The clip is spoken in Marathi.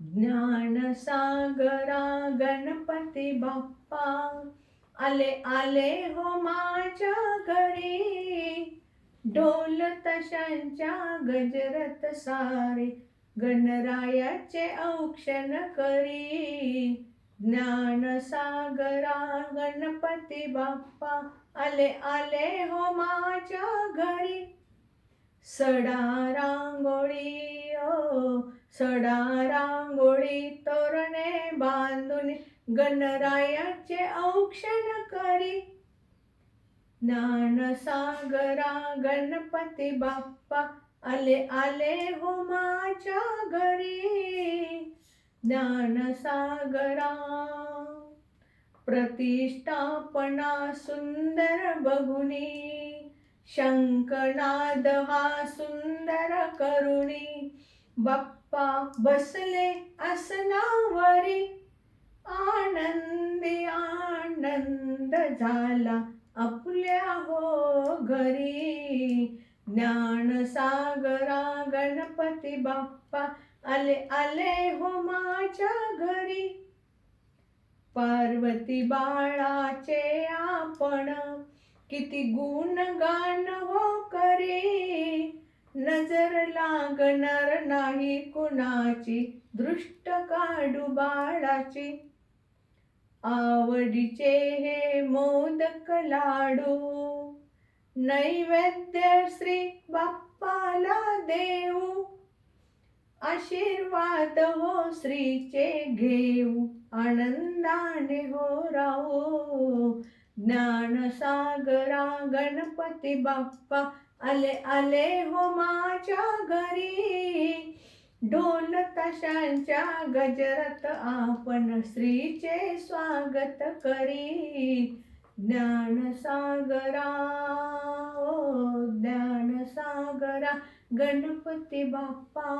ज्ञानसागरा गणपती बाप्पा आले आले हो माझ्या घरी. ढोल तशांच्या गजरत सारे गणरायाचे औक्षण करी. ज्ञानसागरा गणपती बाप्पा आले आले हो माझ्या घरी. सडा रांगोळी ओ सडा रांगोळी तोरणे बांधून गणरायाचे औक्षण करी. ज्ञानसागरा गणपती बाप्पा आले आले हो माझ्या घरी. ज्ञानसागरा प्रतिष्ठापना सुंदर बघुनी. शंकनाद हा सुंदर करुणी. बाप्पा पा बसले आसनावरी. आनंदी आनंद झाला आपल्या हो घरी. ज्ञानसागरा गणपती बाप्पा आले आले हो माझ्या घरी. पार्वती बाळाचे आपण किती गुणगान हो करे. नजर लागणार नाही कुणाची दृष्ट काढू बाळाची. आवडीचे हे मोदक लाडू नैवेद्य श्री बाप्पाला देऊ. आशीर्वाद हो श्रीचे घेऊ आनंदाने हो राहू. ज्ञानसागरा गणपती बाप्पा आले आले हो माझ्या घरी. ढोल तशांच्या गजरात आपण श्रीचे स्वागत करी. ज्ञानसागरा ओ ज्ञानसागरा गणपती बाप्पा.